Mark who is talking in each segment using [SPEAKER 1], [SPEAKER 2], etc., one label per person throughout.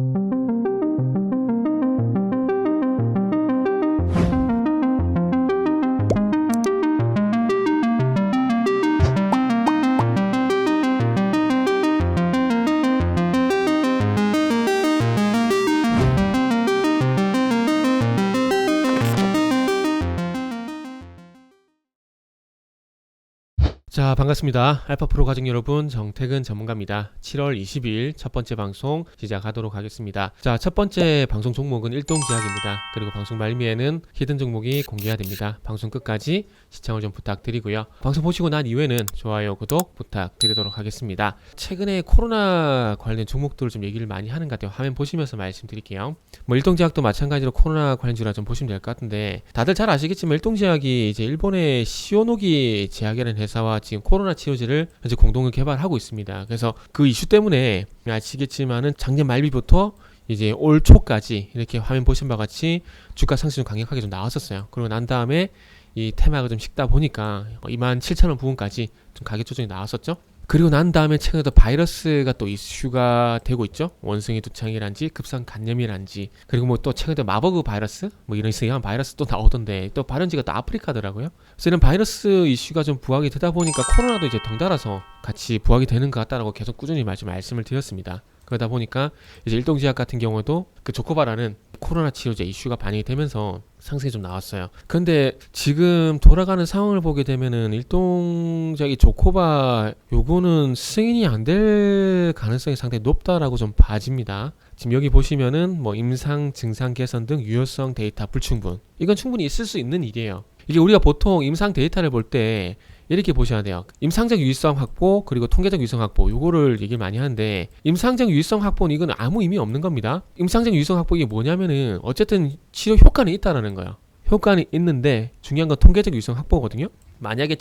[SPEAKER 1] thank you 자, 반갑습니다. 알파프로 가족 여러분, 정택은 전문가입니다. 7월 20일 첫 번째 방송 시작하도록 하겠습니다. 자, 첫 번째 방송 종목은 일동제약입니다. 그리고 방송 말미에는 히든 종목이 공개가 됩니다. 방송 끝까지 시청을 좀 부탁드리고요. 방송 보시고 난 이후에는 좋아요, 구독 부탁드리도록 하겠습니다. 최근에 코로나 관련 종목들을 좀 얘기를 많이 하는 것 같아요. 화면 보시면서 말씀드릴게요. 뭐 일동 제약도 마찬가지로 코로나 관련주라 좀 보시면 될 것 같은데 다들 잘 아시겠지만 일동 제약이 이제 일본의 시오노기 제약이라는 회사와 지금 코로나 치료제를 현재 공동으로 개발하고 있습니다. 그래서 그 이슈 때문에 아시겠지만은 작년 말비부터 이제 올 초까지 이렇게 화면 보신 바와 같이 주가 상승 좀 강력하게 좀 나왔었어요. 그리고 난 다음에 이 테마가 좀 식다 보니까 2만 7천 원 부분까지 좀 가격 조정이 나왔었죠. 그리고 난 다음에 최근에 또 바이러스가 또 이슈가 되고 있죠. 원숭이 두창이란지 급성 간염이란지 그리고 뭐 또 최근에 마버그 바이러스 뭐 이런 이상한 바이러스 또 나오던데 또 발원지가 또 아프리카더라고요. 그래서 이런 바이러스 이슈가 좀 부각이 되다 보니까 코로나도 이제 덩달아서 같이 부각이 되는 것 같다라고 계속 꾸준히 말씀 말씀을 드렸습니다. 그러다 보니까 이제 일동제약 같은 경우도 그 조코바라는 코로나 치료제 이슈가 반영이 되면서 상승이 좀 나왔어요. 근데 지금 돌아가는 상황을 보게 되면은 일동제약이 조코바 요거는 승인이 안 될 가능성이 상당히 높다라고 좀 봐집니다. 지금 여기 보시면은 뭐 임상 증상 개선 등 유효성 데이터 불충분 이건 충분히 있을 수 있는 일이에요. 이게 우리가 보통 임상 데이터를 볼 때 이렇게 보셔야 돼요. 임상적 유의성 확보 그리고 통계적 유의성 확보 요거를 얘기를 많이 하는데 임상적 유의성 확보는 이건 아무 의미 없는 겁니다. 임상적 유의성 확보 이게 뭐냐면은 어쨌든 치료 효과는 있다라는 거예요. 효과는 있는데 중요한 건 통계적 유의성 확보거든요. 만약에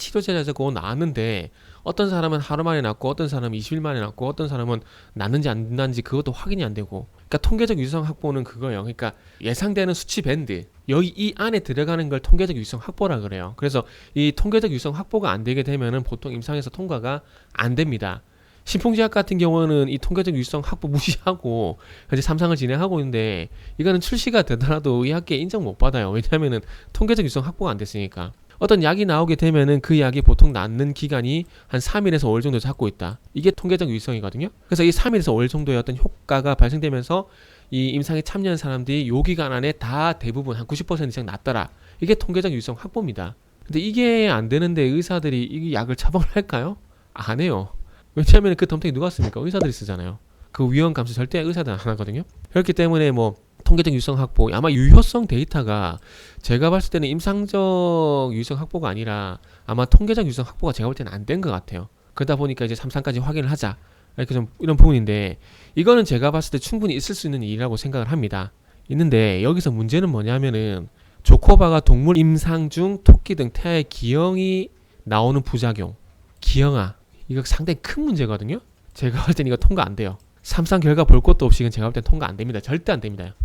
[SPEAKER 1] 그거 나왔는데 어떤 사람은 하루 만에 낫고 어떤 사람은 20일 만에 낫고 어떤 사람은 낫는지 안 낫는지 그것도 확인이 안 되고 그러니까 통계적 유의성 확보는 그거예요. 그러니까 예상되는 수치 밴드 여기 이 안에 들어가는 걸 통계적 유의성 확보라 그래요. 그래서 이 통계적 유의성 확보가 안 되게 되면은 보통 임상에서 통과가 안 됩니다. 신풍제약 같은 경우는 이 통계적 유의성 확보 무시하고 현재 삼상을 진행하고 있는데 이거는 출시가 되더라도 의학계 인정 못 받아요. 왜냐하면은 통계적 유의성 확보가 안 됐으니까. 어떤 약이 나오게 되면은 그 약이 보통 낫는 기간이 한 3일에서 5일 정도 잡고 있다. 이게 통계적 유의성이거든요. 그래서 이 3일에서 5일 정도의 어떤 효과가 발생되면서 이 임상에 참여한 사람들이 요 기간 안에 다 대부분 한 90% 이상 낫더라. 이게 통계적 유의성 확보입니다. 근데 이게 안 되는데 의사들이 이 약을 처방을 할까요? 안 해요. 왜냐하면 그 덤탱이 누가 씁니까? 의사들이 쓰잖아요. 그 위험 감수 절대 의사들 안 하거든요. 그렇기 때문에 뭐 통계적 유성 확보 아마 유효성 데이터가 제가 봤을 때는 임상적 유효성 확보가 아니라 아마 통계적 유효성 확보가 제가 볼 때는 안 된 것 같아요. 그러다 보니까 이제 삼상까지 확인을 하자 이렇게 좀 이런 부분인데 이거는 제가 봤을 때 충분히 있을 수 있는 일이라고 생각을 합니다. 있는데 여기서 문제는 뭐냐면은 조코바가 동물 임상 중 토끼 등 태아의 기형이 나오는 부작용 기형아 이거 상당히 큰 문제거든요. 제가 볼땐 이거 통과 안 돼요. 삼상 결과 볼 것도 없이 제가 볼 땐 통과 안 됩니다. 절대 안 됩니다.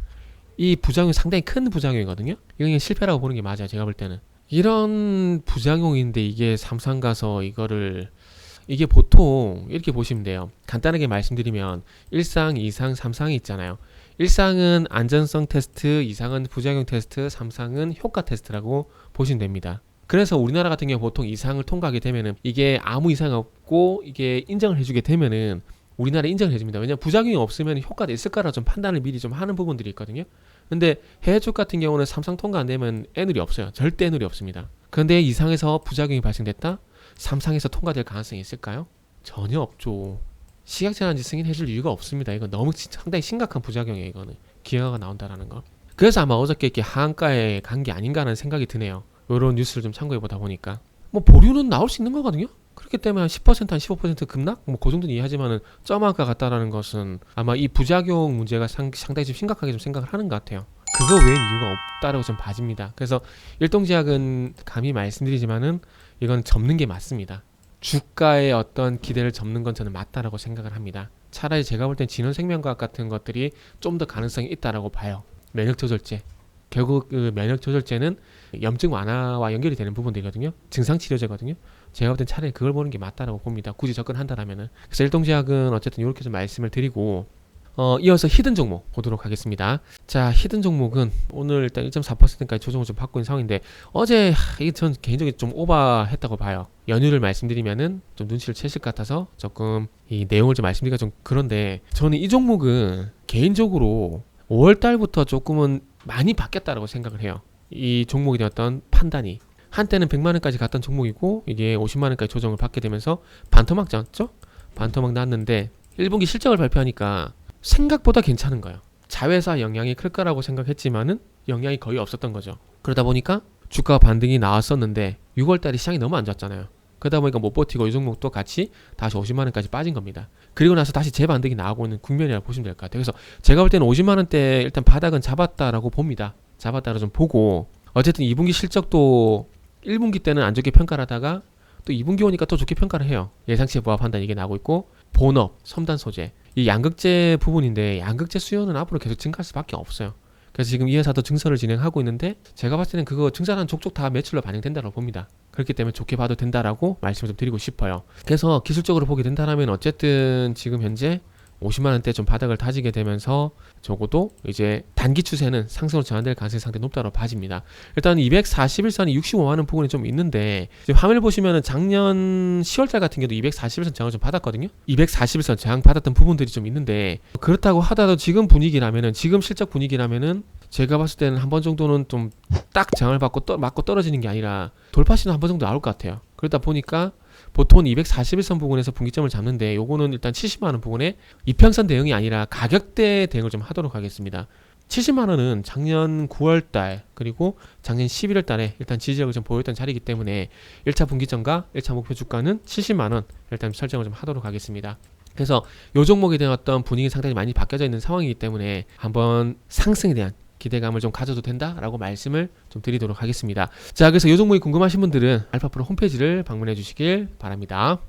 [SPEAKER 1] 이 부작용이 상당히 큰 부작용이거든요. 이건 실패라고 보는 게 맞아요. 제가 볼 때는. 이런 부작용인데 이게 삼상 가서 이거를 이게 보통 이렇게 보시면 돼요. 간단하게 말씀드리면 1상, 2상, 3상이 있잖아요. 1상은 안전성 테스트, 2상은 부작용 테스트, 3상은 효과 테스트라고 보시면 됩니다. 그래서 우리나라 같은 경우 보통 이상을 통과하게 되면은 이게 아무 이상 없고 이게 인정을 해주게 되면은 우리나라 인정을 해줍니다. 왜냐면 부작용이 없으면 효과가 있을까라 좀 판단을 미리 좀 하는 부분들이 있거든요. 근데 해외 쪽 같은 경우는 삼상 통과 안 되면 애늘이 없어요. 절대 애늘이 없습니다. 그런데 이상에서 부작용이 발생됐다? 삼상에서 통과될 가능성이 있을까요? 전혀 없죠. 식약재난지 승인해줄 이유가 없습니다. 이건 너무 상당히 심각한 부작용이에요. 이거는 기형아가 나온다라는 거. 그래서 아마 어저께 이렇게 하한가에 간 게 아닌가라는 생각이 드네요. 이런 뉴스를 좀 참고해 보다 보니까 뭐 보류는 나올 수 있는 거거든요. 그렇기 때문에 한 10%, 한 15% 급락? 뭐 그 정도는 이해하지만은 점화가 같다라는 것은 아마 이 부작용 문제가 상, 상당히 좀 심각하게 좀 생각을 하는 것 같아요. 그거 외엔 이유가 없다라고 좀 봐집니다. 그래서 일동제약은 감히 말씀드리지만은 이건 접는 게 맞습니다. 주가의 어떤 기대를 접는 건 저는 맞다라고 생각을 합니다. 차라리 제가 볼 땐 진원생명과학 같은 것들이 좀 더 가능성이 있다라고 봐요. 면역 조절제. 결국 그 면역 조절제는 염증 완화와 연결이 되는 부분들이거든요. 증상 치료제거든요. 제가 볼 땐 차라리 그걸 보는 게 맞다라고 봅니다. 굳이 접근한다라면은. 그래서 일동제약은 어쨌든 이렇게 좀 말씀을 드리고 어, 이어서 히든 종목 보도록 하겠습니다. 자, 히든 종목은 오늘 일단 1.4%까지 조정을 좀 받고 있는 상황인데 어제 하, 이게 전 개인적으로 좀 오버했다고 봐요. 연휴를 말씀드리면은 좀 눈치를 채실 것 같아서 조금 이 내용을 좀 말씀드리기가 좀 그런데 저는 이 종목은 개인적으로 5월 달부터 조금은 많이 바뀌었다라고 생각을 해요. 이 종목에 대한 판단이 한때는 100만 원까지 갔던 종목이고 이게 50만 원까지 조정을 받게 되면서 반토막 났죠? 반토막 났는데 1분기 실적을 발표하니까 생각보다 괜찮은 거예요. 자회사 영향이 클 거라고 생각했지만은 영향이 거의 없었던 거죠. 그러다 보니까 주가 반등이 나왔었는데 6월 달에 시장이 너무 안 좋았잖아요. 그러다 보니까 못 버티고 이 종목도 같이 다시 50만 원까지 빠진 겁니다. 그리고 나서 다시 재반등이 나오고 있는 국면이라고 보시면 될 것 같아요. 그래서 제가 볼 때는 50만 원대 일단 바닥은 잡았다라고 봅니다. 잡았다라 좀 보고 어쨌든 2분기 실적도 1분기 때는 안 좋게 평가를 하다가 또 2분기 오니까 또 좋게 평가를 해요. 예상치에 부합한다 이게 나오고 있고 본업, 첨단 소재 이 양극재 부분인데 양극재 수요는 앞으로 계속 증가할 수밖에 없어요. 그래서 지금 이 회사도 증설을 진행하고 있는데 제가 봤을 때는 그거 증설한 족족 다 매출로 반영된다고 봅니다. 그렇기 때문에 좋게 봐도 된다라고 말씀을 좀 드리고 싶어요. 그래서 기술적으로 보게 된다면 어쨌든 지금 현재 50만 원대 좀 바닥을 다지게 되면서 적어도 이제 단기 추세는 상승으로 전환될 가능성이 상당히 높다고 봐집니다. 일단 241선이 65만 원 부분이 좀 있는데 지금 화면 보시면은 작년 10월 달 같은 경우도 241선 저항을 좀 받았거든요. 241선 저항 받았던 부분들이 좀 있는데 그렇다고 하더라도 지금 분위기라면은 지금 실적 분위기라면은 제가 봤을 때는 한 번 정도는 좀딱 저항을 받고 떠, 맞고 떨어지는 게 아니라 돌파 시는 한 번 정도 나올 것 같아요. 그러다 보니까 보통 241선 부분에서 분기점을 잡는데 요거는 일단 70만 원 부분에 이평선 대응이 아니라 가격대 대응을 좀 하도록 하겠습니다. 70만 원은 작년 9월 달 그리고 작년 11월 달에 일단 지지력을 좀 보였던 자리이기 때문에 1차 분기점과 1차 목표 주가는 70만 원 일단 설정을 좀 하도록 하겠습니다. 그래서 요 종목에 대한 어떤 분위기 상당히 많이 바뀌어져 있는 상황이기 때문에 한번 상승에 대한 기대감을 좀 가져도 된다라고 말씀을 좀 드리도록 하겠습니다. 자, 그래서 요 종목이 궁금하신 분들은 알파프로 홈페이지를 방문해 주시길 바랍니다.